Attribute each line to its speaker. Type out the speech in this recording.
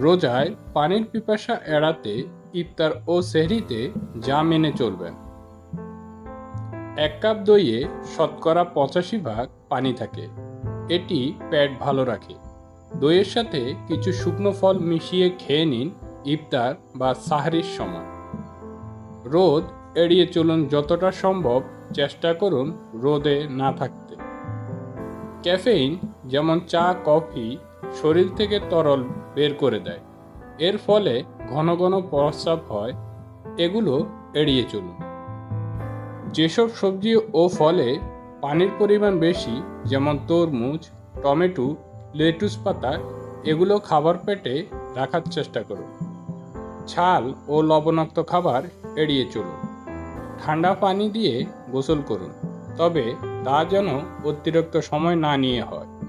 Speaker 1: রোজায় পানির পিপাসা এড়াতে ইফতার ও সেহরিতে যা মেনে চলবেন এক কাপ দইয়ে শতকরা পঁচাশি ভাগ পানি থাকে। এটি পেট ভালো রাখে। দইয়ের সাথে কিছু শুকনো ফল মিশিয়ে খেয়ে নিন ইফতার বা সাহারির সময়। রোদ এড়িয়ে চলুন যতটা সম্ভব চেষ্টা করুন রোদে না থাকতে। ক্যাফেইন যেমন চা, কফি শরীর থেকে তরল বের করে দেয়। এর ফলে ঘন ঘন প্রস্রাব হয়। এগুলো এড়িয়ে চলুন। যেসব সবজি ও ফলে পানির পরিমাণ বেশি, যেমন তরমুজ, টমেটো, লেটুস পাতা, এগুলো খাবার পেটে রাখার চেষ্টা করুন। ছাল ও লবণাক্ত খাবার এড়িয়ে চলুন। ঠান্ডা পানি দিয়ে গোসল করুন, তবে তা যেন অতিরিক্ত সময় না নিয়ে হয়।